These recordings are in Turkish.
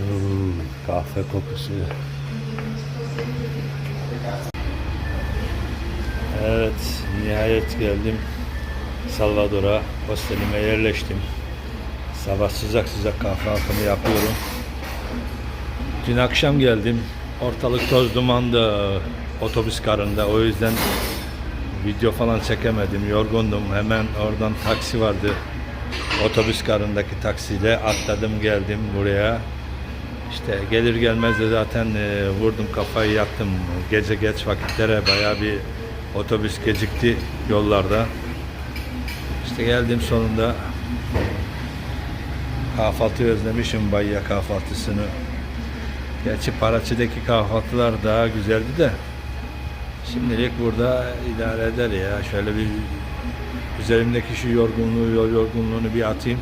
Hmm, kahve kokusu. Evet, nihayet geldim Salvador'a. Hostelime yerleştim. Sabah sıcak sıcak kahvaltımı yapıyorum. Dün akşam geldim. Ortalık toz dumandı otobüs karında. O yüzden video falan çekemedim. Yorgundum. Hemen oradan taksi vardı. Otobüs karındaki taksiyle atladım geldim buraya. İşte gelir gelmez de zaten e, vurdum kafayı yattım. Gece geç vakitlere bayağı bir otobüs gecikti yollarda. İşte geldim sonunda. Kahvaltı özlemişim Bayya kahvaltısını. Gerçi Paraçı'daki kahvaltılar daha güzeldi de. Şimdilik burada idare eder ya. Şöyle bir üzerimdeki şu yorgunluğu, yol yorgunluğunu bir atayım.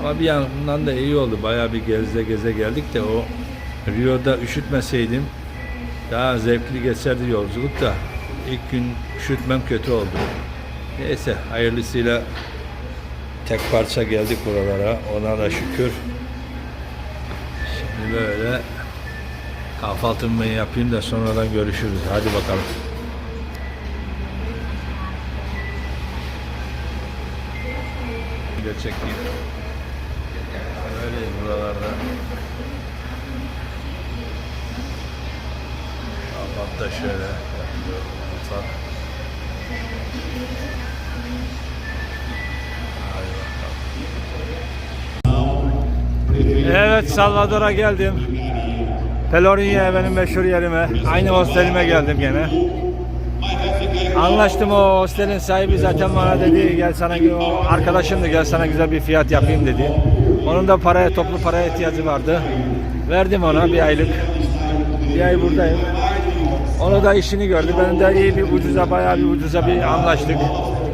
Ama bir yandan da iyi oldu. Bayağı bir geze geze geldik de o Rio'da üşütmeseydim daha zevkli geçerdi yolculuk da ilk gün üşütmem kötü oldu. Neyse hayırlısıyla tek parça geldik buralara. Ona da şükür. Şimdi böyle kahvaltımı yapayım da sonradan görüşürüz. Hadi bakalım. Çekeyim. Evet Salvador'a geldim. Pelourinho'ya benim meşhur yerime. Aynı hostelime geldim gene. Anlaştım o hostelin sahibi zaten bana dedi gel sana o arkadaşımdı gel sana güzel bir fiyat yapayım dedi. Onun da paraya toplu paraya ihtiyacı vardı. Verdim ona bir aylık. Bir ay buradayım. Onu da işini gördü. Ben de iyi bir ucuza bayağı bir ucuza bir anlaştık.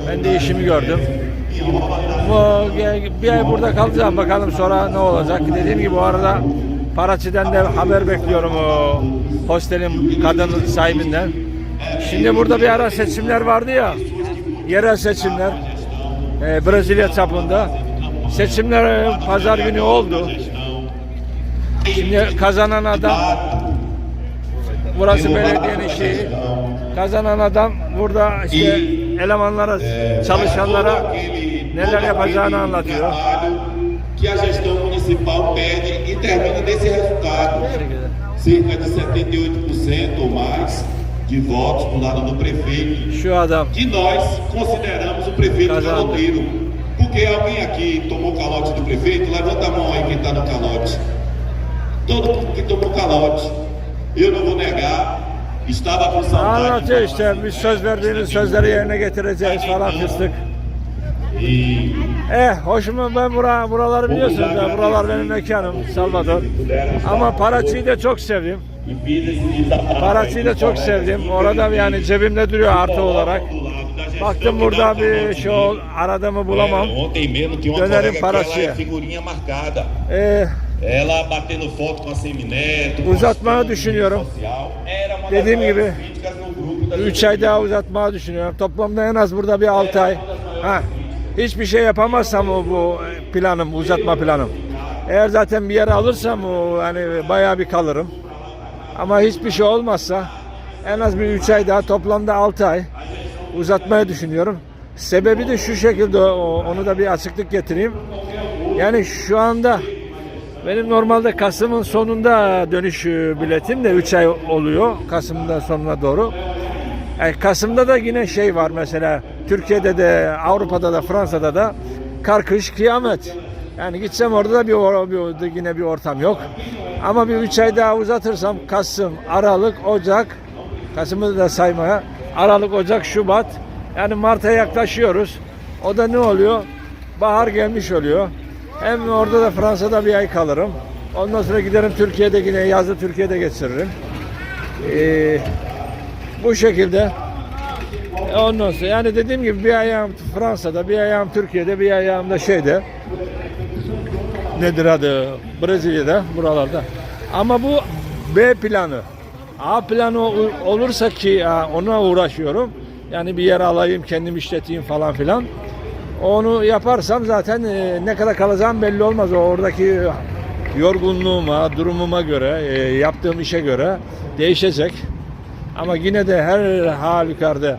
Ben de işimi gördüm. Bu bir ay burada kalacağım bakalım sonra ne olacak. Dediğim gibi bu arada Paraçı'dan da haber bekliyorum o hostelin kadın sahibinden. Şimdi burada bir ara seçimler vardı ya. Yerel seçimler. e, Brezilya çapında. Seçimler e, pazar günü oldu. Şimdi kazanan adam burası belediyenin şeyi. Kazanan adam burada işte elemanlara, çalışanlara yapacağını anlatıyor. que a gestão municipal pede e termina nesse resultado. Cerca de 78% ou mais de votos para o lado do prefeito, que nós consideramos o prefeito caloteiro. Porque alguém aqui tomou calote do prefeito? Levanta a mão aí quem está no calote. Todo mundo que tomou calote. Eu não vou negar, estava com saudade. anlatıyor işte biz söz verdiğimiz sözleri yerine getireceğiz falan fıstık. Eh hoşuma ben bura, buraları biliyorsunuz ya buralar benim mekanım Salvador. Ama Paraçı'yı da çok sevdim. Paraçı'yı da çok sevdim. Orada yani cebimde duruyor artı olarak. Baktım burada bir şey ol- aradığımı bulamam. Dönerim Paraçı'ya. marcada. Eh, Ela batendo foto com a Semineto. Uzatmayı düşünüyorum. Dediğim gibi, maiores críticas no grupo da 3 ay daha uzatmayı düşünüyorum. Toplamda en az burada bir 6 ay. Ha, hiçbir şey yapamazsam o bu planım, uzatma planım. Eğer zaten bir yere alırsam o hani bayağı bir kalırım. Ama hiçbir şey olmazsa en az bir 3 ay daha toplamda 6 ay uzatmayı düşünüyorum. Sebebi de şu şekilde onu da bir açıklık getireyim. Yani şu anda benim normalde Kasım'ın sonunda dönüş e, biletim de 3 ay oluyor. Kasım'da sonuna doğru. Yani Kasım'da da yine şey var mesela Türkiye'de de Avrupa'da da Fransa'da da kar kış kıyamet. Yani gitsem orada da bir, bir yine bir ortam yok. Ama bir 3 ay daha uzatırsam Kasım, Aralık, Ocak Kasım'ı da saymaya Aralık, Ocak, Şubat yani Mart'a yaklaşıyoruz. O da ne oluyor? Bahar gelmiş oluyor. Hem orada da Fransa'da bir ay kalırım. Ondan sonra giderim Türkiye'de yine yazı Türkiye'de geçiririm. Ee, bu şekilde ondan sonra yani dediğim gibi bir ayağım Fransa'da, bir ayağım Türkiye'de, bir ayağım da şeyde nedir adı Brezilya'da buralarda. Ama bu B planı. A planı olursa ki ona uğraşıyorum. Yani bir yer alayım, kendim işleteyim falan filan. Onu yaparsam zaten e, ne kadar kalacağım belli olmaz. Oradaki yorgunluğuma, durumuma göre, e, yaptığım işe göre değişecek. Ama yine de her halükarda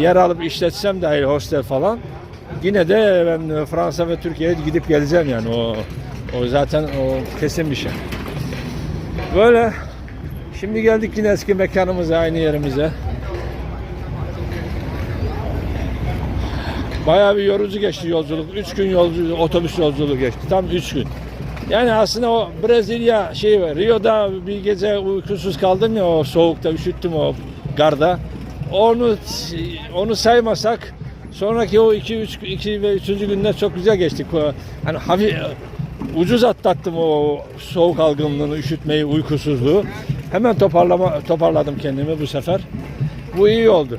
yer alıp işletsem dahil hostel falan yine de ben Fransa ve Türkiye'ye gidip geleceğim yani o o zaten o kesin bir şey. Böyle şimdi geldik yine eski mekanımıza aynı yerimize. Bayağı bir yorucu geçti yolculuk. 3 gün yolculuk, otobüs yolculuğu geçti. Tam 3 gün. Yani aslında o Brezilya şey. Rio'da bir gece uykusuz kaldım ya o soğukta üşüttüm o garda. Onu onu saymasak sonraki o 2 3 2 ve 3. günler çok güzel geçtik. Hani hafif ucuz atlattım o soğuk algınlığını, üşütmeyi, uykusuzluğu. Hemen toparlama toparladım kendimi bu sefer. Bu iyi oldu.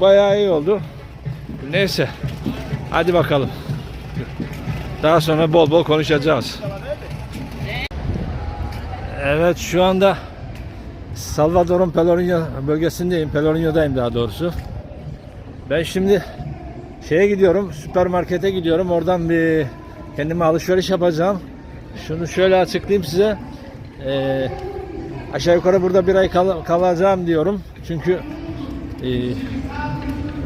Bayağı iyi oldu. Neyse. Hadi bakalım. Daha sonra bol bol konuşacağız. Evet şu anda Salvador'un Pelourinho bölgesindeyim. Pelourinho'dayım daha doğrusu. Ben şimdi şeye gidiyorum. Süpermarkete gidiyorum. Oradan bir kendime alışveriş yapacağım. Şunu şöyle açıklayayım size. Ee, aşağı yukarı burada bir ay kal- kalacağım diyorum. Çünkü e,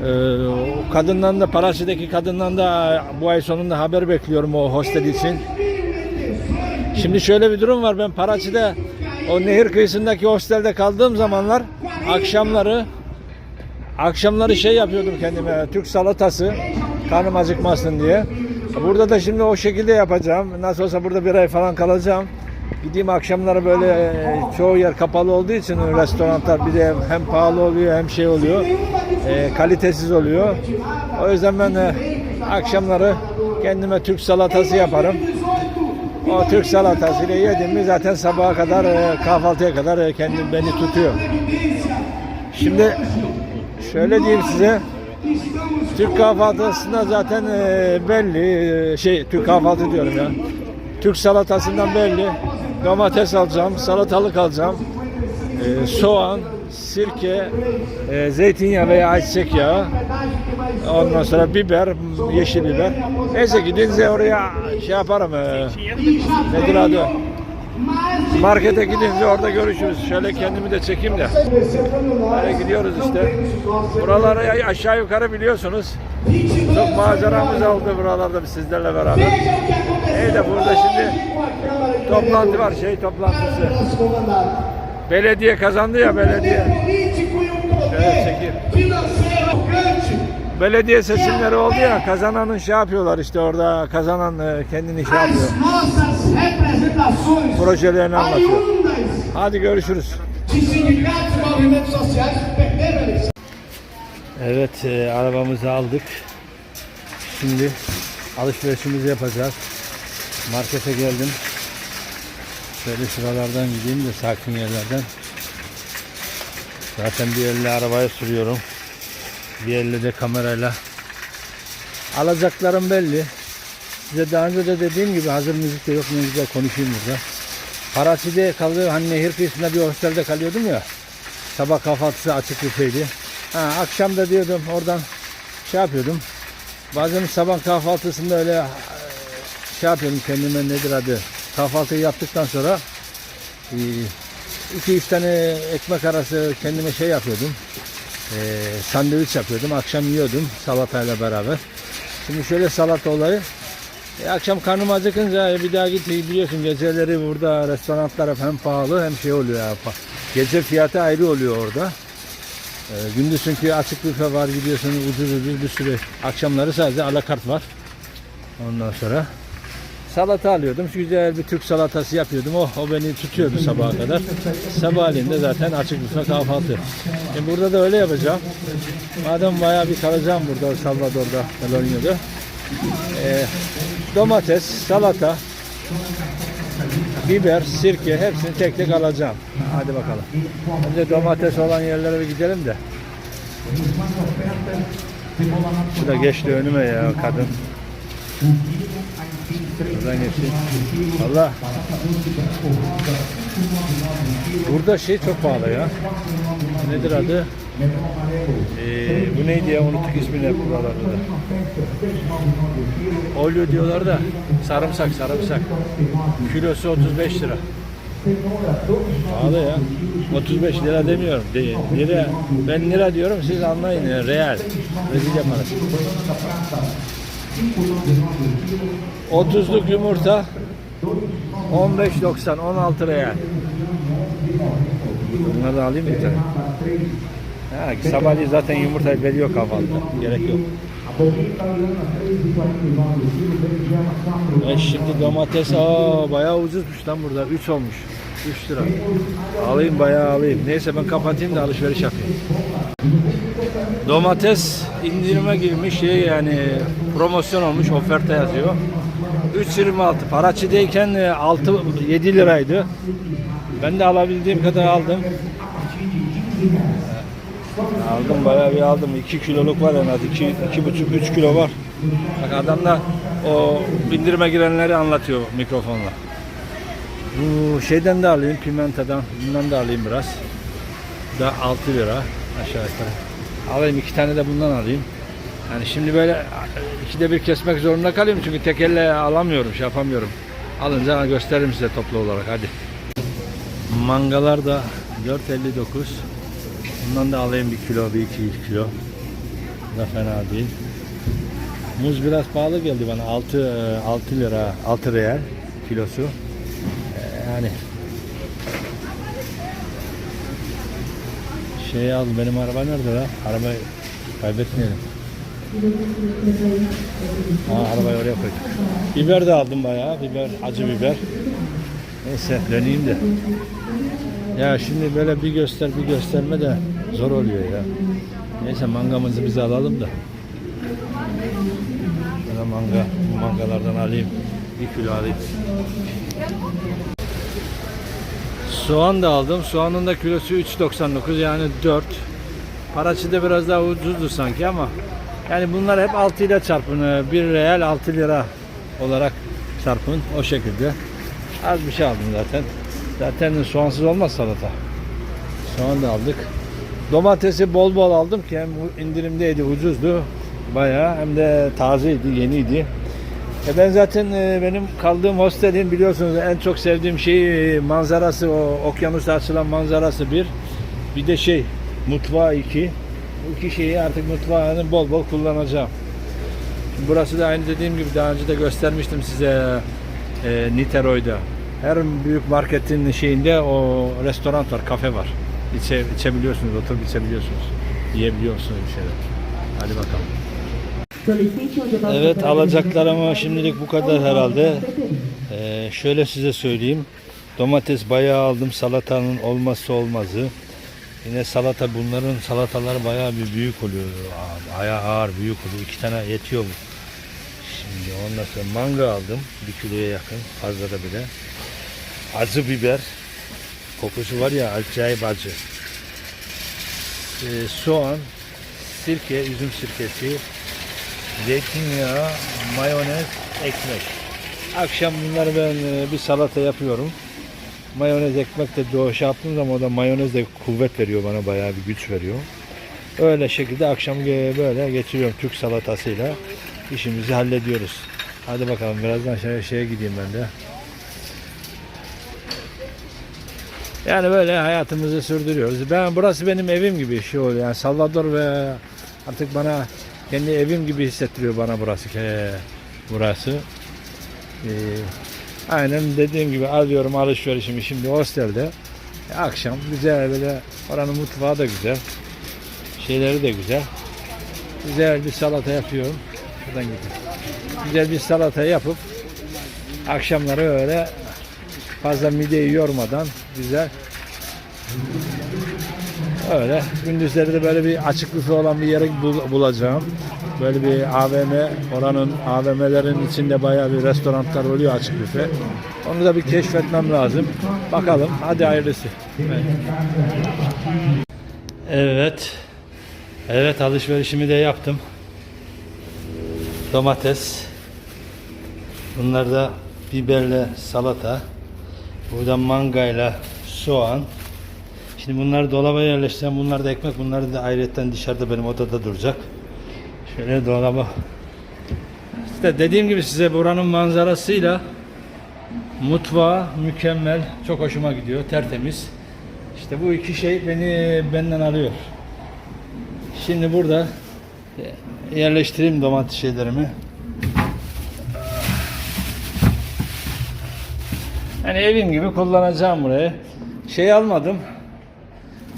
ee, o kadından da Parasya'daki kadından da bu ay sonunda haber bekliyorum o hostel için. Şimdi şöyle bir durum var. Ben Parasya'da o nehir kıyısındaki hostelde kaldığım zamanlar akşamları akşamları şey yapıyordum kendime Türk salatası karnım acıkmasın diye. Burada da şimdi o şekilde yapacağım. Nasıl olsa burada bir ay falan kalacağım. Gideyim akşamları böyle e, çoğu yer kapalı olduğu için restoranlar bir de hem pahalı oluyor hem şey oluyor. e, kalitesiz oluyor. O yüzden ben e, akşamları kendime Türk salatası yaparım. O Türk salatasıyla yedim mi zaten sabaha kadar e, kahvaltıya kadar e, kendim beni tutuyor. Şimdi şöyle diyeyim size. Türk kahvaltısında zaten e, belli şey Türk kahvaltı diyorum ya. Türk salatasından belli. Domates alacağım, salatalık alacağım. soğan, sirke, e, zeytinyağı veya ayçiçek yağı. Ondan sonra biber, yeşil biber. Neyse gidince oraya şey yaparım. E, nedir adı? Markete gidince orada görüşürüz. Şöyle kendimi de çekeyim de. Böyle gidiyoruz işte. Buraları aşağı yukarı biliyorsunuz. Çok maceramız oldu buralarda sizlerle beraber. İyi de burada şimdi toplantı var şey toplantısı. Belediye kazandı ya belediye. Belediye seçimleri oldu ya kazananın şey yapıyorlar işte orada kazanan e, kendini şey yapıyor. Projelerini anlatıyor. Hadi görüşürüz. Evet e, arabamızı aldık. Şimdi alışverişimizi yapacağız. Markete geldim. Şöyle şuralardan gideyim de sakin yerlerden. Zaten bir elle arabaya sürüyorum. Bir elle de kamerayla. Alacaklarım belli. Size daha önce de dediğim gibi hazır müzik de yok güzel konuşayım burada. Parasya'da kalıyor hani nehir kıyısında bir hostelde kalıyordum ya. Sabah kahvaltısı açık büfeydi. Ha, akşam da diyordum oradan şey yapıyordum. Bazen sabah kahvaltısında öyle e, şey yapıyordum kendime nedir adı. Kahvaltıyı yaptıktan sonra 2-3 tane ekmek arası kendime şey yapıyordum. E, sandviç yapıyordum. Akşam yiyordum salatayla beraber. Şimdi şöyle salata olayı. E, akşam karnım acıkınca e, bir daha git biliyorsun geceleri burada restoranlar hem pahalı hem şey oluyor. ya, Gece fiyatı ayrı oluyor orada. Ee, gündüz çünkü açık büfe var gidiyorsun ucuz ucuz bir sürü. Akşamları sadece alakart var. Ondan sonra salata alıyordum. Güzel bir Türk salatası yapıyordum. Oh, o beni tutuyordu sabaha kadar. Sabahleyin de zaten açık büfe kahvaltı. E burada da öyle yapacağım. Madem bayağı bir kalacağım burada Salvador'da, Melonio'da. Ee, domates, salata, biber, sirke hepsini tek tek alacağım. Hadi bakalım. Önce domates olan yerlere bir gidelim de. Bu da geçti önüme ya kadın. Buradan geçti. Valla. Burada şey çok pahalı ya. Nedir adı? Ee, bu neydi ya unuttuk ismini buralarda da. Olyo diyorlar da sarımsak sarımsak. Kilosu 35 lira. Pahalı ya. 35 lira demiyorum. De, lira, ben lira diyorum siz anlayın. Real. Brezilya parası. 30'luk yumurta 15.90 16 real. Bunları alayım bir tane. Ha, sabahleyin zaten yumurta veriyor kahvaltıda. Gerek yok. E şimdi domates aa bayağı ucuzmuş lan burada. 3 olmuş. 3 lira. Alayım bayağı alayım. Neyse ben kapatayım da alışveriş yapayım. Domates indirime girmiş şey yani promosyon olmuş oferta yazıyor. 3.26 Paraçı'dayken 6 7 liraydı. Ben de alabildiğim kadar aldım. Aldım bayağı bir aldım. 2 kiloluk var en az. 2 2,5 3 kilo var. Bak adamlar o indirime girenleri anlatıyor mikrofonla. Bu şeyden de alayım pimentadan. Bundan da alayım biraz. Da 6 lira aşağı yukarı. Alayım iki tane de bundan alayım. Yani şimdi böyle ikide bir kesmek zorunda kalıyorum çünkü tek elle alamıyorum, şey yapamıyorum. Alınca gösteririm size toplu olarak hadi. Mangalar da 4.59. Bundan da alayım bir kilo, bir iki kilo. Da fena değil. Muz biraz pahalı geldi bana. 6 6 lira, 6 real kilosu. Ee, Yani şey al benim araba nerede la? Arabayı kaybetmeyelim. Ha, arabayı oraya koyduk. Biber de aldım bayağı. Biber, acı biber. Neyse döneyim de. Ya şimdi böyle bir göster bir gösterme de zor oluyor ya. Neyse mangamızı biz alalım da. Şöyle manga, mangalardan alayım. Bir kilo alayım. Soğan da aldım. Soğanın da kilosu 3.99 yani 4. Paraçı biraz daha ucuzdu sanki ama yani bunlar hep 6 ile çarpın. 1 real 6 lira olarak çarpın o şekilde. Az bir şey aldım zaten. Zaten soğansız olmaz salata. Soğan da aldık. Domatesi bol bol aldım ki hem indirimdeydi, ucuzdu. Bayağı hem de tazeydi, yeniydi. E ben zaten e, benim kaldığım hostelin biliyorsunuz en çok sevdiğim şey e, manzarası o okyanusta açılan manzarası bir. Bir de şey mutfağı iki. Bu iki şeyi artık mutfağını bol bol kullanacağım. Şimdi burası da aynı dediğim gibi daha önce de göstermiştim size e, Niterói'da. Her büyük marketin şeyinde o restoran var, kafe var. İçe, içebiliyorsunuz, oturup içebiliyorsunuz. Yiyebiliyorsunuz bir şeyler. Hadi bakalım. Evet alacaklarım şimdilik bu kadar herhalde. Ee, şöyle size söyleyeyim. Domates bayağı aldım. Salatanın olmazsa olmazı. Yine salata bunların salataları bayağı bir büyük oluyor. Bayağı ağır büyük oluyor. İki tane yetiyor mu? Şimdi ondan sonra manga aldım. Bir kiloya yakın. Fazla da bile. Acı biber. Kokusu var ya acayip acı. Ee, soğan, sirke, üzüm sirkesi, zeytinyağı, mayonez, ekmek. Akşam bunları ben e, bir salata yapıyorum. Mayonez ekmek de doğru şey yaptığım zaman o da mayonez de kuvvet veriyor bana bayağı bir güç veriyor. Öyle şekilde akşam böyle geçiriyorum Türk salatasıyla işimizi hallediyoruz. Hadi bakalım birazdan şeye, şeye gideyim ben de. Yani böyle hayatımızı sürdürüyoruz. Ben burası benim evim gibi şey oluyor. Yani Salvador ve artık bana kendi evim gibi hissettiriyor bana burası. Ke- Burası. Ee, aynen dediğim gibi alıyorum alışverişimi şimdi hostelde. E, akşam güzel böyle oranın mutfağı da güzel. Şeyleri de güzel. Güzel bir salata yapıyorum. Şuradan gideyim. Güzel bir salata yapıp akşamları öyle fazla mideyi yormadan güzel öyle gündüzleri de böyle bir açık büfe olan bir yere bul- bulacağım. Böyle bir AVM, oranın AVM'lerin içinde bayağı bir restoranlar oluyor açık büfe. Onu da bir keşfetmem lazım. Bakalım. Hadi hayırlısı. Evet. Evet. Evet alışverişimi de yaptım. Domates. Bunlar da biberle salata. Burada mangayla soğan. Şimdi bunları dolaba yerleştireceğim. Bunlar da ekmek. Bunları da ayrıyetten dışarıda benim odada duracak. Şöyle dolaba. İşte dediğim gibi size buranın manzarasıyla mutfağı mükemmel. Çok hoşuma gidiyor. Tertemiz. İşte bu iki şey beni benden alıyor. Şimdi burada yerleştireyim domates şeylerimi. Yani evim gibi kullanacağım burayı. Şey almadım.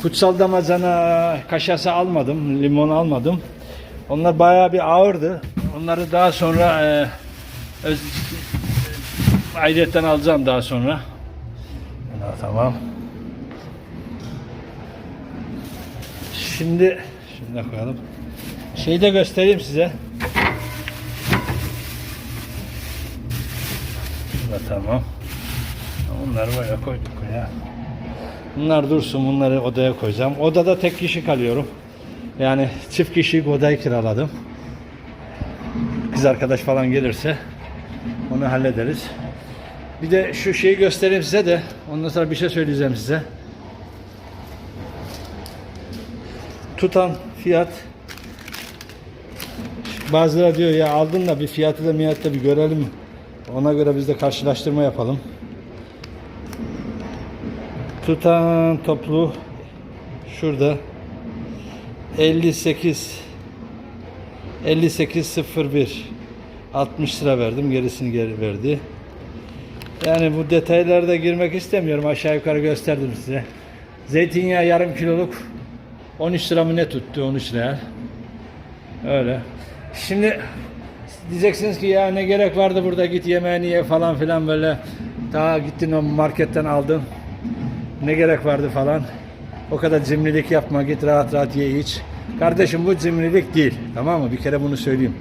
Kutsal damacana kaşası almadım. Limon almadım. Onlar bayağı bir ağırdı. Onları daha sonra e, öz, ayrıyetten alacağım daha sonra. Ya, tamam. Şimdi şimdi koyalım. Şeyi de göstereyim size. Da tamam. Bunları böyle koyduk ya. Bunlar dursun bunları odaya koyacağım. Odada tek kişi kalıyorum. Yani çift kişilik odayı kiraladım. Kız arkadaş falan gelirse onu hallederiz. Bir de şu şeyi göstereyim size de ondan sonra bir şey söyleyeceğim size. Tutan fiyat bazıları diyor ya aldın da bir fiyatı da miyatta bir görelim. Ona göre biz de karşılaştırma yapalım. Tutan toplu şurada 58 58.01 60 lira verdim gerisini geri verdi. Yani bu detaylarda girmek istemiyorum aşağı yukarı gösterdim size. Zeytinyağı yarım kiloluk 13 lira mı ne tuttu 13 lira. Öyle. Şimdi diyeceksiniz ki ya ne gerek vardı burada git yemeğini ye falan filan böyle. Daha gittin o marketten aldın. Ne gerek vardı falan. O kadar cimrilik yapma git rahat rahat ye iç. Kardeşim bu cimrilik değil. Tamam mı? Bir kere bunu söyleyeyim.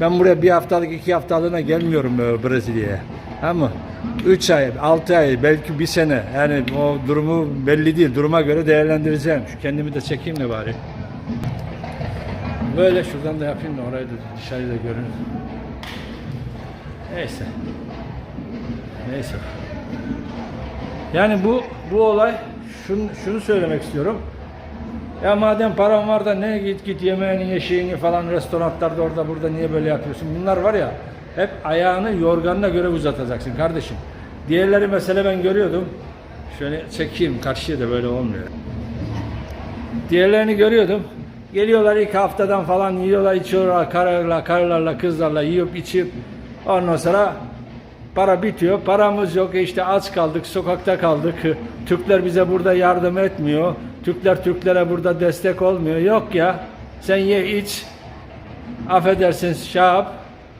Ben buraya bir haftalık iki haftalığına gelmiyorum e, Brezilya'ya. Ama 3 ay, 6 ay, belki bir sene. Yani o durumu belli değil. Duruma göre değerlendireceğim. Şu kendimi de çekeyim de bari. Böyle şuradan da yapayım da orayı da dışarıyı da görün. Neyse. Neyse. Yani bu bu olay şunu, şunu söylemek istiyorum. Ya madem paran var da ne git git yemeğini ye şeyini falan restoranlarda orada burada niye böyle yapıyorsun? Bunlar var ya hep ayağını yorganına göre uzatacaksın kardeşim. Diğerleri mesela ben görüyordum. Şöyle çekeyim karşıya da böyle olmuyor. Diğerlerini görüyordum. Geliyorlar ilk haftadan falan yiyorlar, içiyorlar, karılarla, karılarla, kızlarla yiyip içip ondan sonra para bitiyor. Paramız yok. E işte aç kaldık, sokakta kaldık. Türkler bize burada yardım etmiyor. Türkler Türklere burada destek olmuyor. Yok ya. Sen ye iç. Affedersin yap.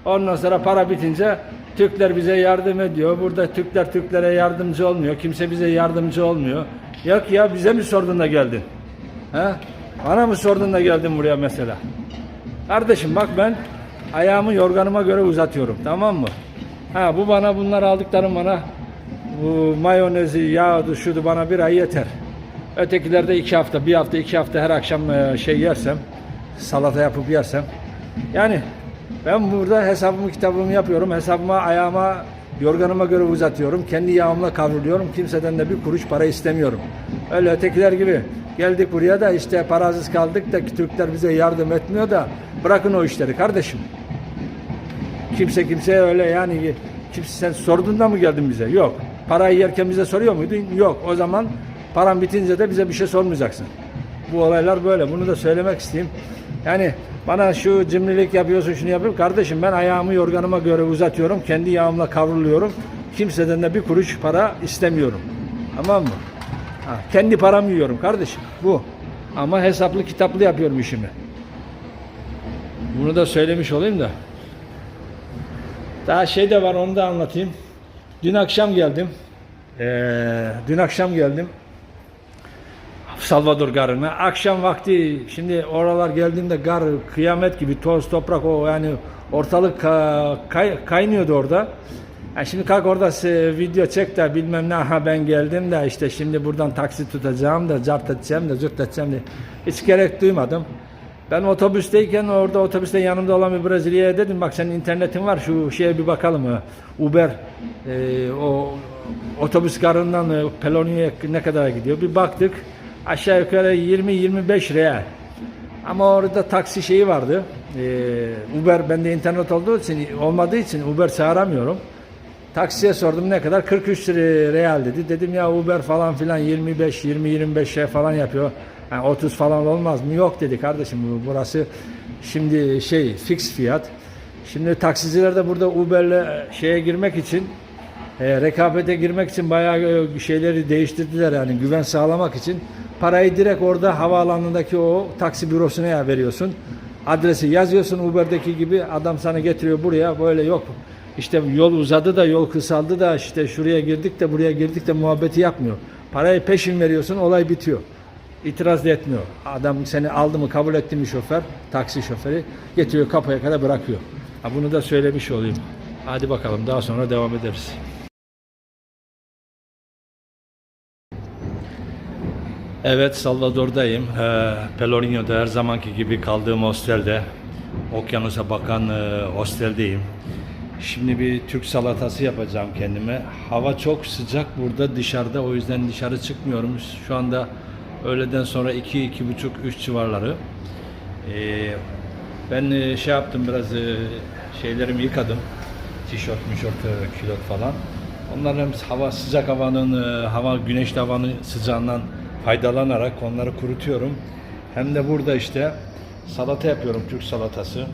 Ondan sonra para bitince Türkler bize yardım ediyor. Burada Türkler Türklere yardımcı olmuyor. Kimse bize yardımcı olmuyor. Yok ya bize mi sordun da geldin? He? Bana mı sordun da geldin buraya mesela? Kardeşim bak ben ayağımı yorganıma göre uzatıyorum. Tamam mı? Ha bu bana bunlar aldıklarım bana bu mayonezi, yağdı, şudu bana bir ay yeter. Ötekilerde iki hafta, bir hafta, iki hafta her akşam e, şey yersem, salata yapıp yersem. Yani ben burada hesabımı kitabımı yapıyorum. Hesabıma, ayağıma, yorganıma göre uzatıyorum. Kendi yağımla kavruluyorum. Kimseden de bir kuruş para istemiyorum. Öyle ötekiler gibi. Geldik buraya da işte parasız kaldık da Türkler bize yardım etmiyor da bırakın o işleri kardeşim. Kimse kimseye öyle yani kimse sen sorduğunda mı geldin bize? Yok. Parayı yerken bize soruyor muydun? Yok. O zaman paran bitince de bize bir şey sormayacaksın. Bu olaylar böyle. Bunu da söylemek isteyeyim. Yani bana şu cimrilik yapıyorsun şunu yapıyorum. Kardeşim ben ayağımı yorganıma göre uzatıyorum. Kendi yağımla kavruluyorum. Kimseden de bir kuruş para istemiyorum. Tamam mı? Ha, kendi paramı yiyorum kardeşim. Bu. Ama hesaplı kitaplı yapıyorum işimi. Bunu da söylemiş olayım da. Daha şey de var onu da anlatayım. Dün akşam geldim. Ee, dün akşam geldim. Salvador Garı'na. Akşam vakti şimdi oralar geldiğimde gar kıyamet gibi toz toprak o yani ortalık ka- kay- kaynıyordu orada. Yani şimdi kalk orada video çek de bilmem ne ha ben geldim de işte şimdi buradan taksi tutacağım da cart edeceğim de zırt edeceğim de hiç gerek duymadım. Ben otobüsteyken orada otobüste yanımda olan bir Brezilya'ya dedim bak senin internetin var şu şeye bir bakalım. ha. Uber e, o otobüs garından e, ne kadar gidiyor bir baktık. Aşağı yukarı 20-25 real. Ama orada taksi şeyi vardı. Ee, Uber bende internet olduğu için olmadığı için Uber çağıramıyorum. Taksiye sordum ne kadar? 43 lira real dedi. Dedim ya Uber falan filan 25 20 25 şey falan yapıyor. Yani 30 falan olmaz mı? Yok dedi kardeşim bu- burası şimdi şey fix fiyat. Şimdi taksiciler de burada Uber'le şeye girmek için e, rekabete girmek için bayağı e, şeyleri değiştirdiler yani güven sağlamak için. Parayı direkt orada havaalanındaki o taksi bürosuna veriyorsun. Adresi yazıyorsun Uber'deki gibi adam sana getiriyor buraya böyle yok. İşte yol uzadı da yol kısaldı da işte şuraya girdik de buraya girdik de muhabbeti yapmıyor. Parayı peşin veriyorsun olay bitiyor. İtiraz etmiyor. Adam seni aldı mı kabul etti mi şoför, taksi şoförü getiriyor kapıya kadar bırakıyor. Ha, bunu da söylemiş olayım. Hadi bakalım daha sonra devam ederiz. Evet Salvador'dayım. Ee, Pelourinho'da her zamanki gibi kaldığım hostelde. Okyanusa bakan e, hosteldeyim. Şimdi bir Türk salatası yapacağım kendime. Hava çok sıcak burada dışarıda o yüzden dışarı çıkmıyorum. Şu anda öğleden sonra 2 iki, buçuk 3 civarları. Ee, ben e, şey yaptım biraz e, şeylerimi yıkadım. Tişört, mişört, e, kilot falan. Onların hava sıcak havanın, hava güneşli havanın sıcağından faydalanarak onları kurutuyorum. Hem de burada işte salata yapıyorum, Türk salatası.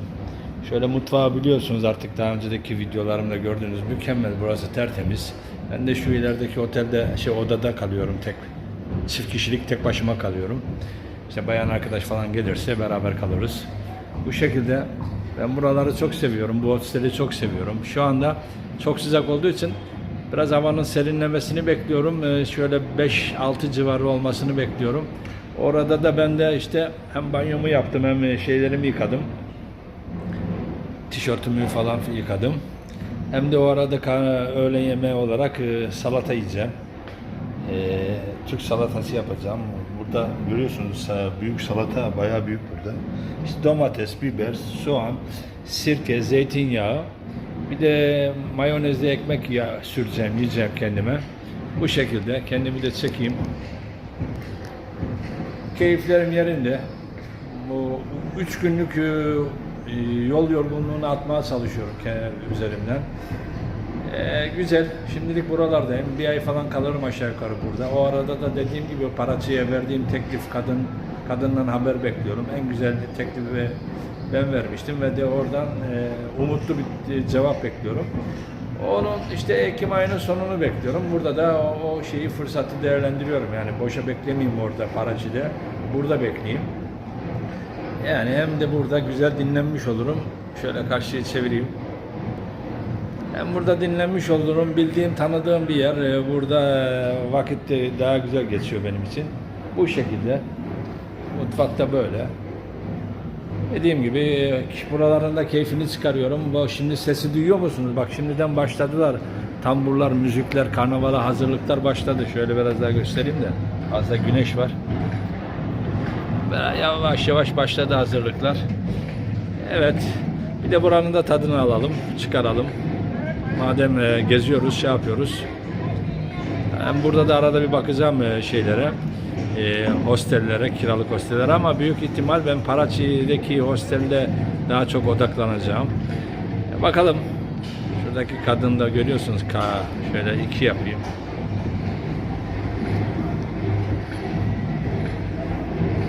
Şöyle mutfağı biliyorsunuz artık daha önceki videolarımda gördüğünüz mükemmel burası tertemiz. Ben de şu ilerideki otelde şey odada kalıyorum tek çift kişilik tek başıma kalıyorum. İşte bayan arkadaş falan gelirse beraber kalırız. Bu şekilde ben buraları çok seviyorum. Bu hosteli çok seviyorum. Şu anda çok sıcak olduğu için biraz havanın serinlemesini bekliyorum. Ee, şöyle 5-6 civarı olmasını bekliyorum. Orada da ben de işte hem banyomu yaptım hem şeylerimi yıkadım tişörtümü falan yıkadım. Hem de o arada öğlen yemeği olarak e, salata yiyeceğim. E, Türk salatası yapacağım. Burada görüyorsunuz e, büyük salata bayağı büyük burada. İşte domates, biber, soğan, sirke, zeytinyağı. Bir de mayonezli ekmek yağı süreceğim, yiyeceğim kendime. Bu şekilde kendimi de çekeyim. Keyiflerim yerinde. Bu üç günlük e, yol yorgunluğunu atmaya çalışıyorum üzerimden. E, güzel. Şimdilik buralardayım. Bir ay falan kalırım aşağı yukarı burada. O arada da dediğim gibi paraçıya verdiğim teklif kadın kadından haber bekliyorum. En güzel teklifi ben vermiştim ve de oradan e, umutlu bir e, cevap bekliyorum. Onun işte Ekim ayının sonunu bekliyorum. Burada da o, o şeyi fırsatı değerlendiriyorum. Yani boşa beklemeyeyim orada paracıda. Burada bekleyeyim. Yani hem de burada güzel dinlenmiş olurum. Şöyle karşıya çevireyim. Hem burada dinlenmiş olurum. Bildiğim, tanıdığım bir yer. Ee, Burada vakit daha güzel geçiyor benim için. Bu şekilde. Mutfakta böyle. Dediğim gibi e, buraların da keyfini çıkarıyorum. Şimdi sesi duyuyor musunuz? Bak şimdiden başladılar. Tamburlar, müzikler, karnavala hazırlıklar başladı. Şöyle biraz daha göstereyim de. Az da güneş var. Yavaş yavaş başladı hazırlıklar. Evet. Bir de buranın da tadını alalım, çıkaralım. Madem e, geziyoruz, şey yapıyoruz. Hem burada da arada bir bakacağım e, şeylere, e, hostellere, kiralık hostellere ama büyük ihtimal ben Paraçi'deki hostelde daha çok odaklanacağım. E, bakalım. Şuradaki kadını da görüyorsunuz. Ka şöyle iki yapayım.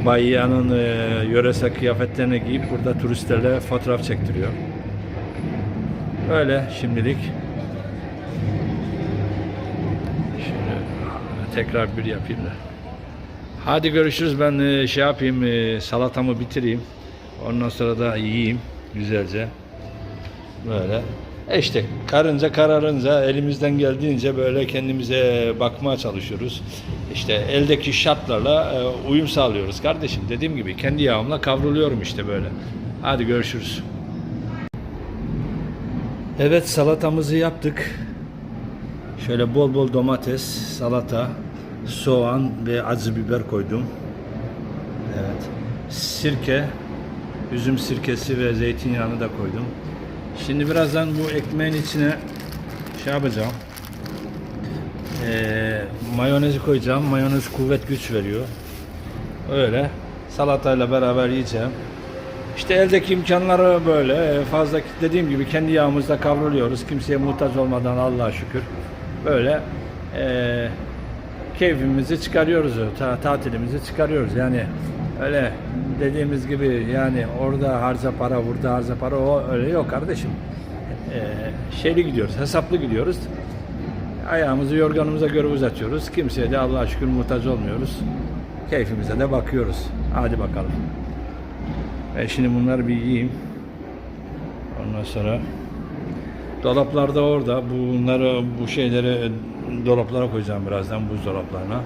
Bayia'nın e, yöresel kıyafetlerini giyip burada turistlerle fotoğraf çektiriyor. Öyle şimdilik. Şimdi tekrar bir yapayım da. Hadi görüşürüz. Ben e, şey yapayım, e, salatamı bitireyim. Ondan sonra da yiyeyim güzelce. Böyle. E işte karınca kararınca elimizden geldiğince böyle kendimize bakmaya çalışıyoruz. İşte eldeki şartlarla e, uyum sağlıyoruz kardeşim. Dediğim gibi kendi yağımla kavruluyorum işte böyle. Hadi görüşürüz. Evet salatamızı yaptık. Şöyle bol bol domates, salata, soğan ve acı biber koydum. Evet. Sirke, üzüm sirkesi ve zeytinyağını da koydum. Şimdi birazdan bu ekmeğin içine şey yapacağım. Ee, mayonezi koyacağım. Mayonez kuvvet güç veriyor. Öyle. Salatayla beraber yiyeceğim. İşte eldeki imkanları böyle. Fazla dediğim gibi kendi yağımızda kavruluyoruz. Kimseye muhtaç olmadan Allah'a şükür. Böyle eee keyfimizi çıkarıyoruz. ta- tatilimizi çıkarıyoruz. Yani öyle dediğimiz gibi yani orada harca para, burada harca para o öyle yok kardeşim. Eee şeyli gidiyoruz, hesaplı gidiyoruz. Ayağımızı yorganımıza göre uzatıyoruz. Kimseye de Allah'a şükür muhtaç olmuyoruz. Keyfimize de bakıyoruz. Hadi bakalım. Ben şimdi bunları bir yiyeyim. Ondan sonra dolaplarda orada. Bunları bu şeyleri dolaplara koyacağım birazdan buzdolaplarına.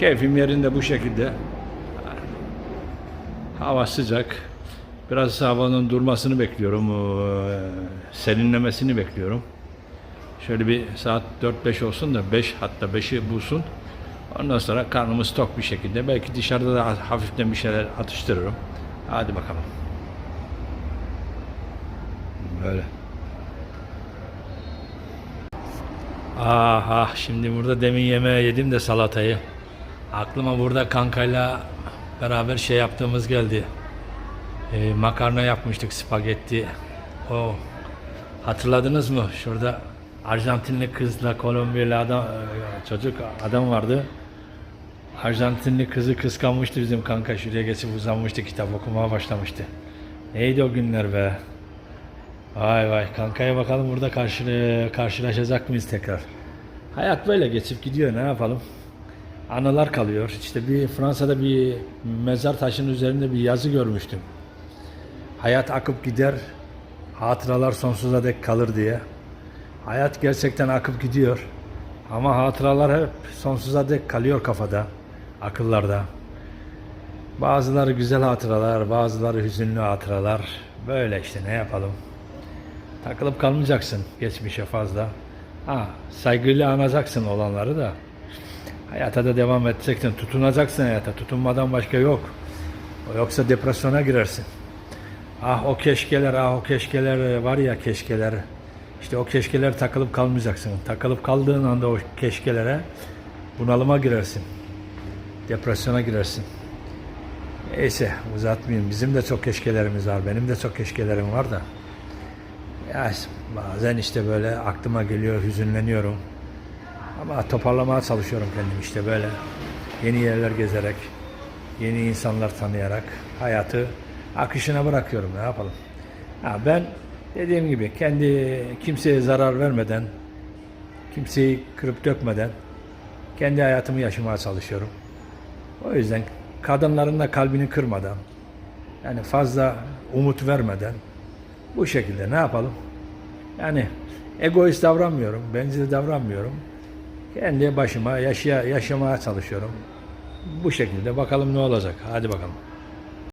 Keyfim yerinde bu şekilde. Hava sıcak. Biraz havanın durmasını bekliyorum. eee, Serinlemesini bekliyorum. Şöyle bir saat 4-5 olsun da 5 hatta 5'i bulsun. Ondan sonra karnımız tok bir şekilde. Belki dışarıda da hafiften bir şeyler atıştırırım. Hadi bakalım. Böyle. Ah ah şimdi burada demin yemeği yedim de salatayı. Aklıma burada kankayla beraber şey yaptığımız geldi. Ee, makarna yapmıştık spagetti. O hatırladınız mı? Şurada Arjantinli kızla Kolombiyalı adam e, çocuk adam vardı. Arjantinli kızı kıskanmıştı bizim kanka şuraya geçip uzanmıştı kitap okumaya başlamıştı. Neydi o günler be? Vay vay kankaya bakalım burada karşı, karşılaşacak mıyız tekrar? Hayat böyle geçip gidiyor ne yapalım? Anılar kalıyor. İşte bir Fransa'da bir mezar taşının üzerinde bir yazı görmüştüm. Hayat akıp gider, hatıralar sonsuza dek kalır diye. Hayat gerçekten akıp gidiyor. Ama hatıralar hep sonsuza dek kalıyor kafada, akıllarda. Bazıları güzel hatıralar, bazıları hüzünlü hatıralar. Böyle işte ne yapalım. Takılıp kalmayacaksın geçmişe fazla. Ha, saygıyla anacaksın olanları da. Hayata da devam edeceksin. Tutunacaksın hayata. Tutunmadan başka yok. Yoksa depresyona girersin. Ah o keşkeler, ah o keşkeler var ya keşkeler. İşte o keşkeler takılıp kalmayacaksın. Takılıp kaldığın anda o keşkelere bunalıma girersin. Depresyona girersin. Neyse uzatmayayım. Bizim de çok keşkelerimiz var. Benim de çok keşkelerim var da. Ya bazen işte böyle aklıma geliyor, hüzünleniyorum. Ama toparlamaya çalışıyorum kendimi işte böyle. Yeni yerler gezerek, yeni insanlar tanıyarak hayatı akışına bırakıyorum. Ne yapalım? Ha, ben dediğim gibi kendi kimseye zarar vermeden, kimseyi kırıp dökmeden kendi hayatımı yaşamaya çalışıyorum. O yüzden kadınların da kalbini kırmadan, yani fazla umut vermeden bu şekilde ne yapalım? Yani egoist davranmıyorum, bencil davranmıyorum. Kendi başıma yaşaya, yaşamaya çalışıyorum. Bu şekilde bakalım ne olacak. Hadi bakalım.